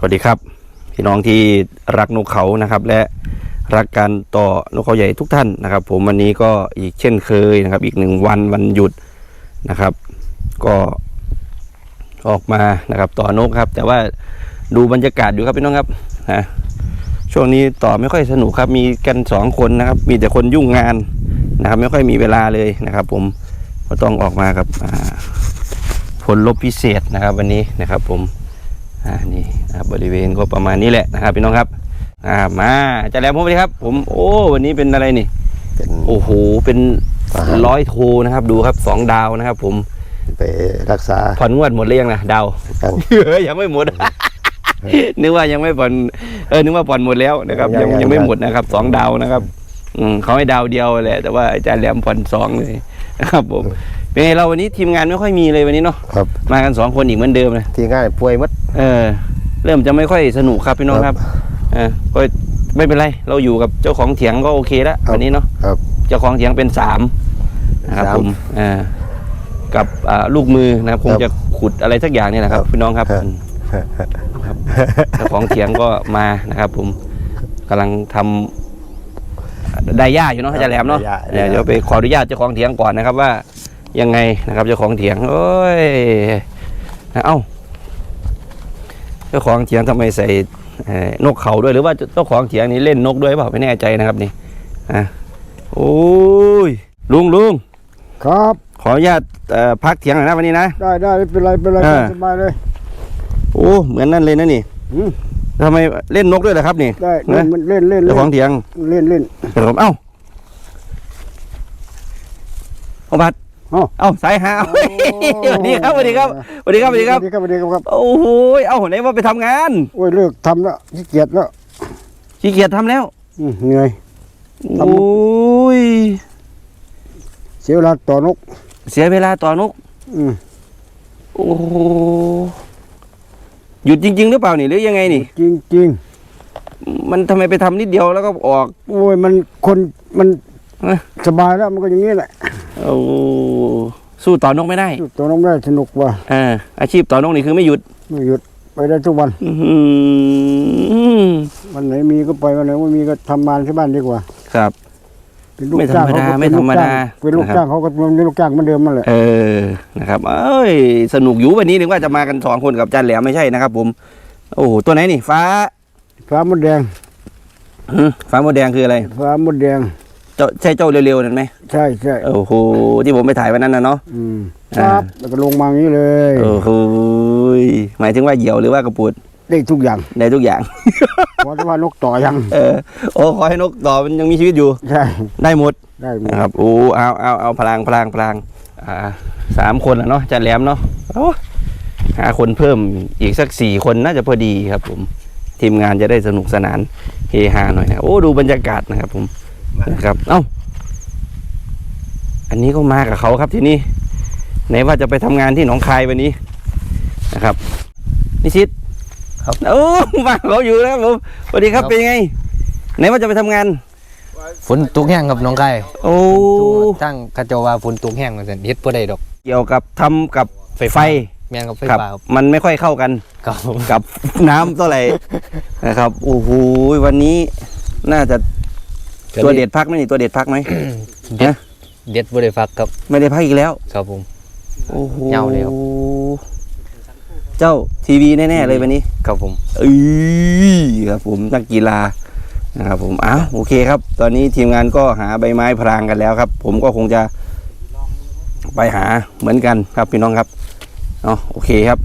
สวัสดีครับ พี่น้องที่รักนกเขานะครับ และรักการต่อนกเขาใหญ่ทุกท่านนะครับ ผมวันนี้ก็อีกเช่นเคยนะครับ อีกหนึ่งวันวันหยุดนะครับ ก็ออกมานะครับต่อนกครับ แต่ว่าดูบรรยากาศอยู่ครับพี่น้องครับนะช่วงนี้ต่อไม่ค่อยสนุกครับ มีกันสองคนนะครับ มีแต่คนยุ่งงานนะครับ ไม่ค่อยมีเวลาเลยนะครับ ผมก็ต้องออกมากับผลลบพิเศษนะครับ วันนี้นะครับ ผม อ่านี่นะครับบริเวณก็ประมาณนี้แหละนะครับพี่น้องครับอ่ามาอาจะแล้วผมสวัสดีครับ ผมโอ้วันนี้เป็นอะไรนี่เป็นโอ้โหเป็นทหารร้อยโทนะครับ ดูครับสองดาวนะครับ ผมไปรักษาผ่อนงวดหมดหรือยังนะดาวกันเฮ้ยยังไม่หมดนึกว่ายังไม่ผ่อนเออนึกว่าผ่อนหมดแล้วนะครับยัยังงยังยังไม่หมดนะครับสองดาวนะครับ อืมเขาให้ดาวเดียวแหละแต่ว่าอาจารย์แหลมผ่อนสองเลยนะครับผม เป็นไงเราวันนี้ทีมงานไม่ค่อยมีเลยวันนี้เนาะครับ มากันสองคนอีกเหมือนเดิมเลยที่ง่ายป่วยหมัด เออ เริ่มจะไม่ค่อยสนุกครับพี่น้องคครัรับบเออก็ไม่เป็นไร เราอยู่กับเจ้าของเถียงก็โอเคแล้วครับ วันนี้เนาะครับ เจ้าของเถียงเป็นสามนะครับสามผมเออกับอ่าลูกมือนะครับคงครับจะขุดอะไรสักอย่างนี่แหละครับครับ พี่น้องครับครับอืมครับเจ้าของเถียงก็มานะครับ ผมกำลังทำไดย่าอยู่เนาะอาจารย์แหลมเนาะไดย่าเดี๋ยวเดี๋ยวไปขออนุญาตเจ้าของเถียงก่อนนะครับว่า ยังไงนะครับเจ้าของเถียงโอ้ยเอ้าเจ้าของเถียงทำไมใส่เอ่อนกเขาด้วยหรือว่าเจ้าของเถียงนี้เล่นนกด้วยเปล่าไม่แน่ใจนะครับนี่อะโอ้ยลุงลุงครับขออนุญาตเอ่อพักเถียงหน่อยนะวันนี้นะได้ได้ไม่เป็นไรเป็นไรเออสบายเลยโอ้เหมือนนั่นเลยนะนี่อืมทำไมเล่นนกด้วยเหรอครับนี่ได้เล่นนะมันเล่นเล่นเจ้าเล่นของเถียงเล่นเล่นเป็นผมเอ้าเอาบัตร เอ้าเอ้าสายหาเอาสวัสดีครับสวัสดีครับสวัสดีครับสวัสดีครับสวัสดีครับสวัสดีครับครับโอ้โหเอ้าไหนว่าไปทำงานโอ้ยเลิกทำแล้วขี้เกียจแล้วขี้เกียจทำแล้วอืมเหนื่อยทำโอ้ยเสียเวลาต่อนก เสียเวลาต่อนก อืมโอ้โหหยุดจริง ๆ หรือเปล่านี่หรือยังไงนี่ จริงจริงมันทำไมไปทำนิดเดียวแล้วก็ออก โอ้ยมันคนมันเอ้ยสบายแล้วมันก็อย่างนี้แหละ โอ้สู้ต่อนกไม่ได้ต่อนกได้สนุกว่ะอ่าอาชีพต่อนกนี่คือไม่หยุดไม่หยุดไปได้ทุกวันอื้อหือวันไหนมีก็ไปวันไหนไม่มีก็ทำงานที่บ้านดีกว่า ครับ เป็นลูกไม่ธรจ้างรมเขาดาก็ไม่เป็นธรลูกรมจ้าดางเป็นลูกนะครับจ้างเขาก็เป็นลูกจ้างเหมือนเดิมมันแหละเออนะครับเอ้ยสนุกอยู่วันนี้นึกว่าจะมากันสองคนกับอาจานแหลมไม่ใช่นะครับ ผม โอ้โหตัวไหนนี่ฟ้าฟ้ามดแดงหือฟ้าโมดแดงคืออะไรฟ้ามดแดง เจ้าใช่เจ้าเร็วๆนั่นไหมใช่ใช่โอ้โหที่ผมไปถ่ายวันนั้นนะเนาะอืมอ่าครับแล้วก็ลงมาอย่างนี้เลยโอ้โหหมายถึงว่าเหยี่ยวหรือว่ากระปุดได้ทุกอย่างได้ทุกอย่างเพราะว่านกต่อยังเออโอ้ขอให้นกต่อมันยังมีชีวิตอยู่ใช่ได้หมดได้หมดนะครับโอ้เอาเอาเอาพลังพลังพลังอ่าสามคนแล้วเนาะอาจานแหลมเนาะโอ้หาคนเพิ่มอีกสักสี่คนน่าจะพอดีครับผมทีมงานจะได้สนุกสนานเฮฮาหน่อยนะโอ้ดูบรรยากาศนะครับผม นะครับ เอ้า อันนี้ก็มากับเขาครับที่นี่ไหนว่าจะไปทำงานที่หนองคายวันนี้นะครับนิชิตครับโอ้มาเขาอยู่แล้วครับผมสวัสดีครับครับเป็นยังไง ไหนว่าจะไปทำงานฝนตกแห้งครับน้องไก่โอ้ตั้งกระเจาว่าฝนตกแห้งมาสันเฮ็ดบ่ได้ดอก เกี่ยวกับทำกับไฟไฟแม่นกับไฟครับฟ้าครับมันไม่ค่อยเข้ากันครับผมกับน้ำเท่าไหร่นะครับโอ้โหวันนี้น่าจะ ตัวเด็ดพักไหมนี่ตัวเด็ดพักไหมเด็ดเด็ดบ่ได้ฟักครับ ไม่ได้พักอีกแล้ว ครับผมโอ้โหเหงาเลยครับเจ้าทีวีแน่ๆเลยวันนี้ ครับผมเอ้ยครับผมนักกีฬานะครับผมอ้าวโอเคครับ ตอนนี้ทีมงานก็หาใบไม้พรางกันแล้วครับ ผมก็คงจะไปหาเหมือนกันครับพี่น้องครับเนาะโอเคครับ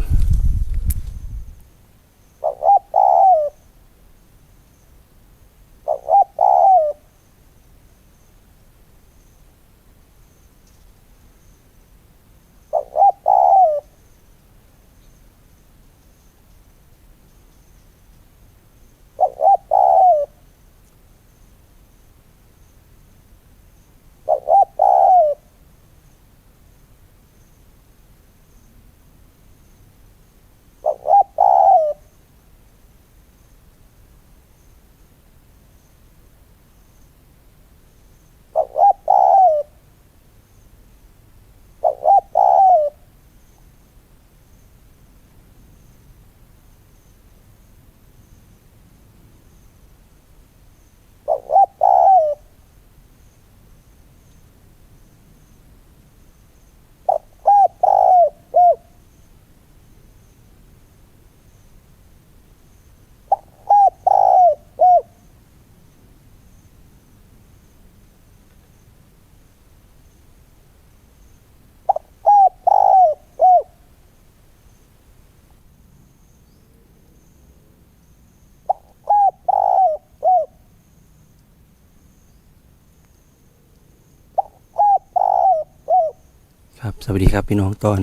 ครับสวัสดีครับพี่น้องตอน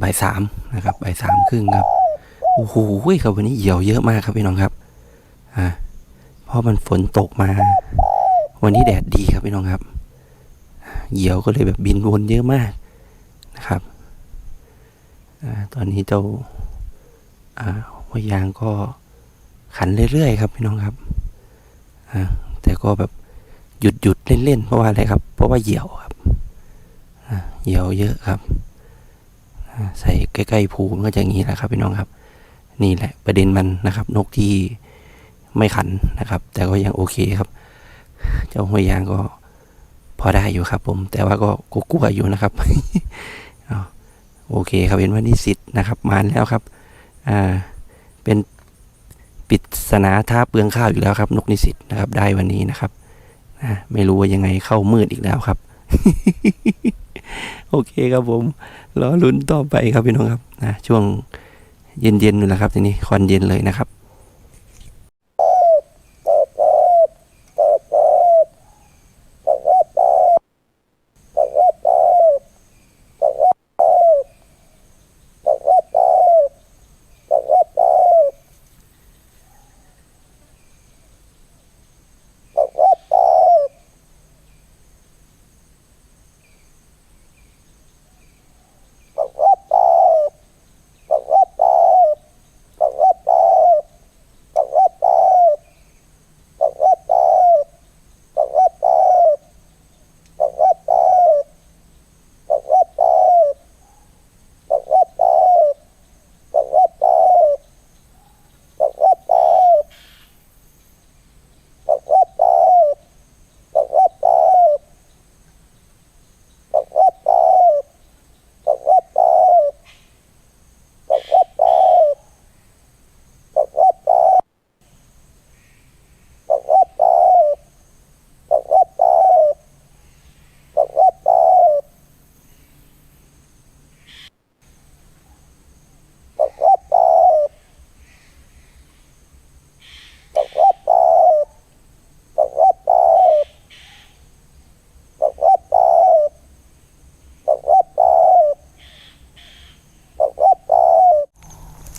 บ่ายสามนะครับบ่ายสามครึ่งครับโอ้โหครับวันนี้เหยี่ยวเยอะมากครับพี่น้องครับอ่าเพราะมันฝนตกมา วันนี้แดดดีครับพี่น้องครับ เหยี่ยวก็เลยแบบบินวนเยอะมากนะครับอาตอนนี้เจ้าอ่าหัวยางก็ขันเรื่อยๆครับพี่น้องครับอ่าแต่ก็แบบหยุดหยุดเล่นๆเพราะว่าอะไรครับ เพราะว่าเหยี่ยวครับ เหี่ยวเยอะครับ ใส่ใกล้ๆภูมันก็จะอย่างนี้แหละครับพี่น้องครับ นี่แหละประเด็นมันนะครับ นกที่ไม่ขันนะครับ แต่ก็ยังโอเคครับ เจ้าหัวยยางก็พอได้อยู่ครับ ผม แต่ว่าก็กลัวๆอยู่นะครับโอเคครับเห็นว่านิสิตนะครับ มาแล้วครับอ่าเป็นปริศนาท้าเปลืองข้าวอยู่แล้วครับ นกนิสิตนะครับ ได้วันนี้นะครับไม่รู้ว่ายังไงเข้ามืดอีกแล้วครับ โอเคครับผมรอลุ้นต่อไปครับพี่น้องครับนะช่วงเย็นๆนู่นแหละครับทีนี้ควันเย็นเลยนะครับ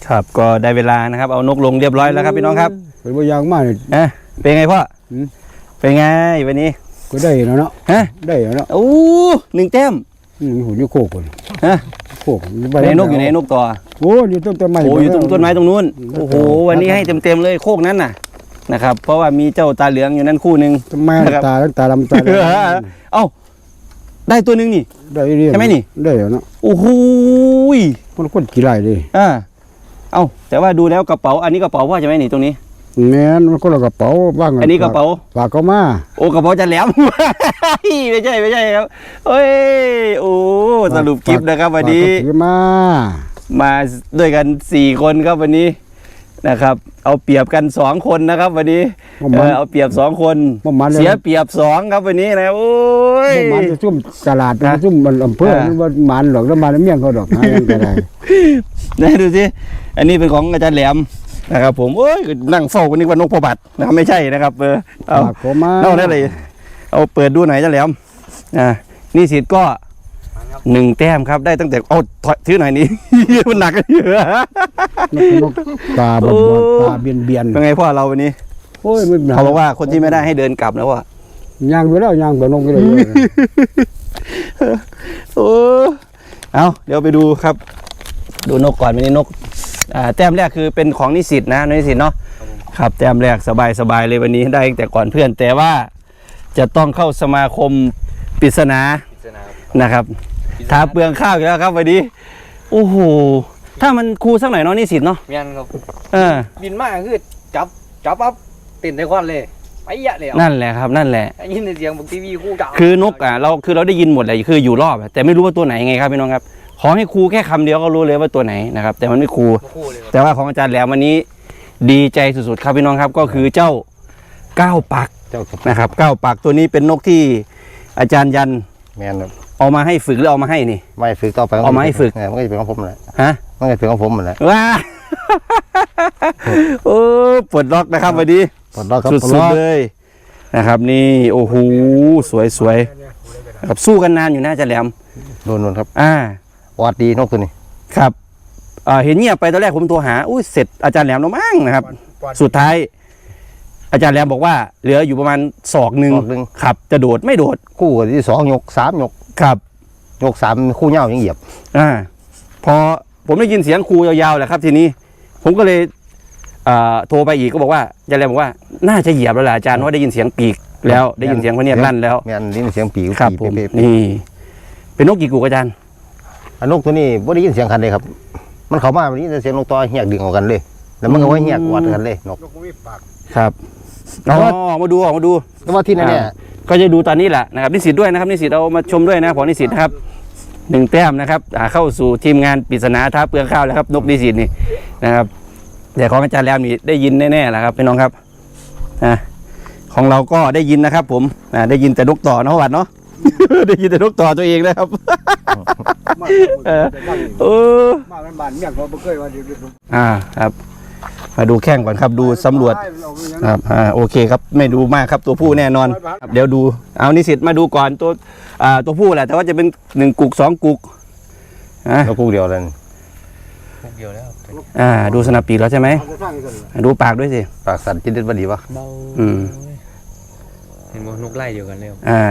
ครับ ก็ได้เวลานะครับ เอานกลงเรียบร้อยแล้วครับพี่น้องครับเป็นว่ายางมากเลยอะเป็นไงพ่ออืมเป็นไงวันนี้ ก็ได้แล้วเนาะฮะ ได้แล้วเนาะโอ้หนึ่งแต้มอืมหูอยู่โคกคนฮะโคกในนกอยู่ในนกต่อโอ้อยู่ต้นต้นไม้โอ้อยู่ตรงต้นไม้ตรงนู้นอืมโอ้โหวันนี้ให้เต็มๆเลยโคกนั้นน่ะนะครับ เพราะว่ามีเจ้าตาเหลืองอยู่นั่นคู่หนึ่งต้นไม้นะครับตาตาดำตาดเอ้าได้ตัวหนึ่งนี่ำได้เรียนใช่ไหมนี่ได้แล้วเนาะโอ้โหยมันคนกี่ไรดิอ่า เอ้าแต่ว่าดูแล้วกระเป๋าอันนี้กระเป๋าพ่อใช่ไหมนี่ตรงนี้ แม่นมันก็ละกระเป๋าบ้างอันนี้กระเป๋า ฝากเขามาโอ้กระเป๋าจะแหลม ไม่ใช่ไม่ใช่ครับเฮ้ยโอ้สรุปคลิปนะครับวันนี้ฝากเขาถือมา มาด้วยกันสี่คนครับวันนี้ นะครับ เอาเปรียบกันสองคนนะครับ วันนี้บ่เอมันอเอาเปรียบสองคนบ่มันเลย เสียเปรียบสองครับวันนี้นะโอ้ย บ่มันจะซุ่มตลาดนะจะซุ่มมันอำเภออ่ามั นบ่มันหรอกแล้วมันเมี่ยงเขาดอกหายังก็ได้ นะดูสิอันนี้เป็นของอาจารย์แหลมนะครับ ผมโอ้ยนั่งเฝ้ากันนึกว่านกพบัตนะครับไม่ใช่นะครับ เออเอา ฝากเขามาเอาได้เลย เอาเปิดดูหน่อยอาจารย์แหลมอ่านี่สิทธิ์ก็ หนึ่งแต้มครับได้ตั้งแต่เอาถอยถือหน่อยนี้ มันหนักกันเยอะนกนกตาบอดโอ้ๆตาเบียนเบียนเป็นไงพ่อเราวันนี้โอ้ยไม่ป็นไรเขาบอกว่าคนที่ไม่ได้ให้เดินกลับนะว่าย่างไปแล้วย่างไปนกไปเลยโอ้เอาเดี๋ยวไปดูครับ ดูนกก่อนวันนี้นกอ่าแต้มแรกคือเป็นของนิสิตนะนิสิตเนาะครับแต้มแรกสบายสบายเลยวันนี้ได้ตั้งแต่ก่อนเพื่อนแต่ว่าจะต้องเข้าสมาคมปริศนานะครับ ท้าเปลืองข้าวอีกแล้วครับวันนี้โอ้โหถ้ามันครูสักหน่อยเนาะนิสิตเนาะแม่นครับเออ บินมาคือจับจับปั๊บติดในควันเลยไปยะเลยนั่นแหละครับนั่นแหละได้ยินเสียงบนทีวีคู่จับคือนกอะเราคือเราได้ยินหมดเลยคืออยู่รอบอะแต่ไม่รู้ว่าตัวไหนไงครับพี่น้องครับ ขอให้ครูแค่คำเดียวก็รู้เลยว่าตัวไหนนะครับ แต่มันไม่ครูคู่เลยครับแต่ว่าของอาจารย์แหลมวันนี้ดีใจสุดๆครับพี่น้องครับก็คือเจ้าก้าวปักเจ้าครับนะครับก้าวปักตัวนี้เป็นนกที่อาจารย์ยันแม่นครับ เอามาให้ฝึกหรือเอามาให้นี่ ไม่ฝึกต่อไปเอามาให้ฝึกเออมันก็จะเป็นของผมแหละฮะมันก็จะเป็นของผมแหละว้าโอ้ปลดล็อกนะครับวันนี้ปลดล็อกครับสุปลดล็ดอกๆเลยนะครับ นี่โอ้โหสวยๆครับสู้กันนานอยู่นะอาจารย์แหลม โดนโดนครับอ่าออดดีนกตัวนี้ครับอ่าเห็นเงียบไปตอนแรกผมโทรหา อุ้ยเสร็จอาจารย์แหลมแล้วมั้งนะครับ สุดท้าย อาจารย์แหลมบอกว่า เหลืออยู่ประมาณศอกหนึ่งศอกหนึ่งครับ จะโดดไม่โดด คู่ที่สองยกสามยก ครับยกสามคู่เหย้ายังเหยียบ อ่าพอผมได้ยินเสียงครูยาวๆแหละครับ ทีนี้ ผมก็เลยอ่าโทรไปอีกก็บอกว่าอาจารย์แหลมบอกว่าน่าจะเหยียบแล้วแหละอาจารย์เพราะได้ยินเสียงปีกแล้ว ได้ยินเสียงพระเนียดลั่นแล้วแม่นนี่เสียงปีกครับปีผมเป๊ะนี่ เป็นนกกี่กูกอาจารย์ๆอันนกตัวนี้บ่ได้ยินเสียงคันเลยครับ มันเข้ามาวันนี้เสียงนกต่อเหียกดึงออกกันเลย แล้วมันก็ว่าเหียกวัดกันเลยนกนกมีปากครับแต่ อ๋อว่าออกมาดูออกมาดูแต่ว่าที่นั่นเนี่ยอ่าก็จะดูตอนนี้แหละนะครับนิสิตด้วยนะครับนิสิตเอามาชมด้วยนะของนิสิตนะครับหนึ่งแต้มนะครับอ่าเข้าสู่ทีมงานปริศนาท้าเปลืองข้าวแล้วครับนกนิสิตนี่นะครับแต่ของอาจารย์แล้วนี่ได้ยินแน่ๆแหละครับพี่น้องครับอ่าของเราก็ได้ยินนะครับ ผมอ่าได้ยินแต่นกต่อนะวัดเนาะได้ยินแต่นกต่อตัวเองนะครับมากเออเออมากมันบานเมี่ยงเขาบ่เคยว่าเดี๋ยวเดี๋ยวอ่าครับ มาดูแข้งก่อนครับ ดูสำรวจเอาไปยังครับอ่าโอเคครับไม่ดูมากครับตัวผู้แน่นอนครับเดี๋ยวดูเอานิสิตมาดูก่อนตัวอ่าตัวผู้แหละแต่ว่าจะเป็นหนึ่งกุกสองกุกอ่านกคู่เดียวเลยพวกเดียวแล้วอ่าดูสนับปีกแล้วใช่ไหมเอาจะสร้างกันเหรออ่าดูปากด้วยสิ ปากสั่นจิตเด็ดบ่ดีวะเบาอืม เห็นว่านกไล่เดียวกันเลยครับอ่า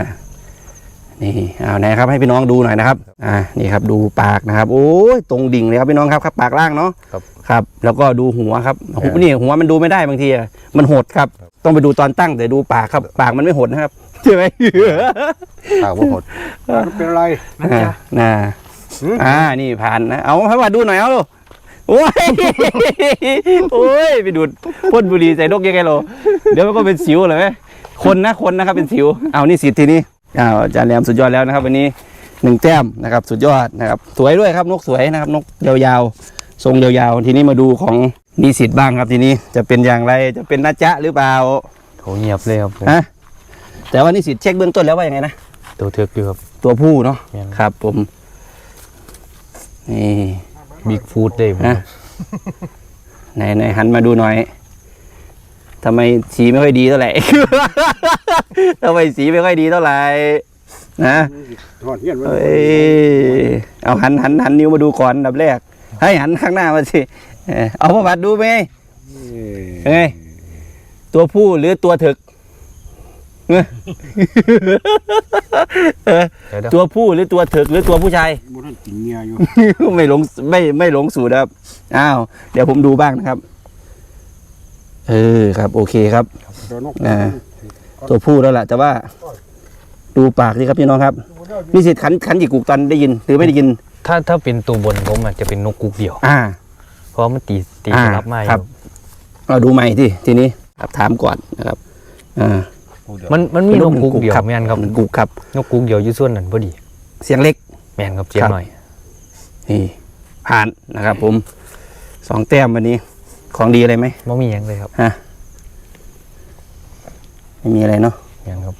นี่เอาไหนครับให้พี่น้องดูหน่อยนะครับอ่านี่ครับดูปากนะครับ โอ้ยตรงดิ่งเลยครับพี่น้องครับครับ ปากล่างเนาะครับครับ แล้วก็ดูหัวครับหัวเออนี่หัวมันดูไม่ได้บางทีอะมันหดครับ ต้องไปดูตอนตั้งแต่ดูปากครับ ปากมันไม่หดนะครับใช่ไหมปากบ่หดมันเป็นอะไรอ่าน่าหืมอ่านี่ผ่านนะเอาให้ว่าดูหน่อยเอาลูกโอ้ยโอ้ยไปดูดพ่นบุหรี่ใส่นกยังไงโลเดี๋ยวมันก็เป็นสิวเลยไหมคนนะคนนะครับเป็นสิว เอานี่สิทธิ์ทีนี้ อ้าวอาจารย์แหลมสุดยอดแล้วนะครับ วันนี้หนึ่งแต้มนะครับ สุดยอดนะครับ สวยด้วยครับนกสวยนะครับ นกยาวๆทรงยาวๆ ทีนี้มาดูของนิสิตบ้างครับทีนี้จะเป็นอย่างไรจะเป็นนาจ๊ะหรือเปล่าเขาเงียบเลยครับผมฮะแต่ว่านิสิตเช็คเบื้องต้นแล้วว่ายังไงนะตัวเทือกอยู่ครับ ตัวผู้เนาะแม่น ครับผมนี่บิ๊กฟูดเลยผมฮะไหนไหนหันมาดูหน่อย ทำไมสีไม่ค่อยดีเท่าไหร่ ทำไมสีไม่ค่อยดีเท่าไหร่นะถอดเงี้ยนไว้เอ้ยเอาหันหันหันนิ้วมาดูก่อนอันดับแรก ให้หันข้างหน้ามาสิเออเอาประวัติดูไหมเป็นไงตัวผู้หรือตัวถึกเออเออเดี๋ยวเดี๋ยวตัวผู้หรือตัวถึกหรือตัวผู้ชาย บุท่านจิงเมียอยู่ ไม่หลงไม่ไม่หลงสูตรนะครับ อ้าว เดี๋ยวผมดูบ้างนะครับ เออครับ โอเคครับตัวนกอ่าตัวผู้แล้วแหละแต่ว่า ดูปากสิครับพี่น้องครับนี่สิขันขันกี่กุกตอนได้ยิน หรือไม่ได้ยิน ถ้าถ้าเป็นตัวบนผมอาจจะเป็นนกกุกเดียว อ่า เพราะมันตีตีอ่ารับไม่ครับเราดูใหม่ที่ทีนี้ครับถามก่อนนะครับ อ่า มันมันมีนกกุกเดียวครับแม่นครับมันกุกครับนกกุกเดียวอยู่ส่วนนั้นพอดี เสียงเล็กแม่นครับเสียงครับหน่อยนี่ผ่านนะครับผมสองแต้มวันนี้ ของดีอะไรไหมไม่มีหยังเลยครับไม่มีอะไรเนาะแม่นครับ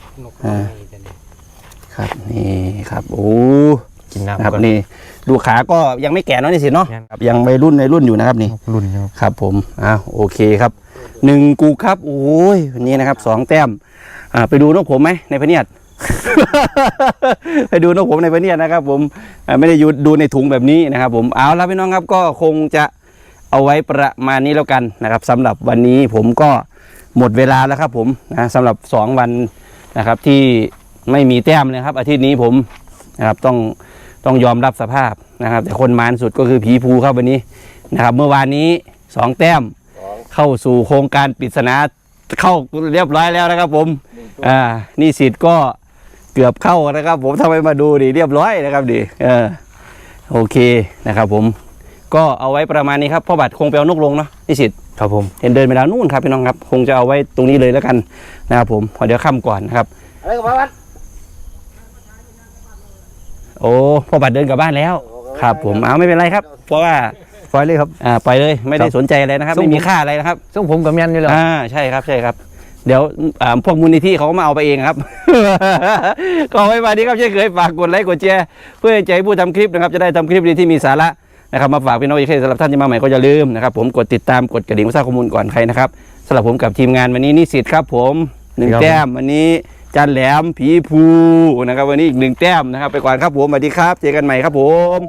อ่าครับนี่ครับโอ้กินนะน้ำครับก่อนนี่ดูขาก็ยังไม่แก่เนาะนี่สิเนาะยังครับยังไม่รุ่นในรุ่นอยู่นะครับนี่ รุ่นครับครับผมอ่าโอเคครับหนึ่งกูครับโอ้ยวันนี้นะครับสองแต้มอ่าไปดูนกผมไหมในพะเนียด ไปดูนกผมในพะเนียดนะครับ ผมอ่าไม่ได้อยู่ดูในถุงแบบนี้นะครับ ผมเอาละพี่น้องครับก็คงจะ เอาไว้ประมาณนี้แล้วกันนะครับสำหรับวันนี้ผมก็หมดเวลาแล้วครับผมนะสำหรับสองวันนะครับที่ไม่มีแต้มเลยครับ อาทิตย์นี้ผมนะครับต้องต้องยอมรับสภาพนะครับ แต่คนมานสุดก็คือผีภูครับวันนี้นะครับ เมื่อวานนี้สองแต้มเข้าสู่โครงการปริศนาเข้าเรียบร้อยแล้วนะครับ ผมอ่านี่สิทธิ์ก็เกือบเข้านะครับ ผมทำไมมาดูดิเรียบร้อยนะครับดิเออโอเคนะครับผม ก็เอาไว้ประมาณนี้ครับพ่อบัตรคงไปเอานกลงเนาะนี่สิทธิ์ครับผมเห็นเดินไปแล้วนู่นครับพี่น้องครับ คงจะเอาไว้ตรงนี้เลยแล้วกันนะครับผมพอเดี๋ยวค่ำก่อนนะครับอะไรกับวัดโอ้พ่อบัตรเดินกลับบ้านแล้วครับผมเอาไม่เป็นไรครับ เพราะว่าปล่อยเลยครับอ่าไปเลยไม่ได้ครับสนใจอะไรนะครับส่งไม่มีค่าอะไรนะครับซึ่งผมกับแม่นอยู่แล้วอ่าใช่ครับใช่ครับเดี๋ยวอ่าพวกมูลนิธิเขาก็มาเอาไปเองครับ ก็ไว้มานี้ครับเช่นเคยฝากกดไลค์กดแชร์เพื่อให้ใจผู้ทำคลิปนะครับ จะได้ทำคลิปดีที่มีสาระ นะครับมาฝากพี่น้องอีกทีสำหรับท่านที่มาใหม่ก็อย่าลืมนะครับผมกดติดตามกดกระดิ่งเพื่อทรางข้อมูลก่อนใครนะครับสำหรับผมกับทีมงานวันนี้นิสิตครับผมหนึ่งแต้มวันนี้จันแหลมผีภูนะครับวันนี้อีกหนึ่งแต้มนะครับไปก่อนครับผมสวัสดีครับเจอกันใหม่ครับผม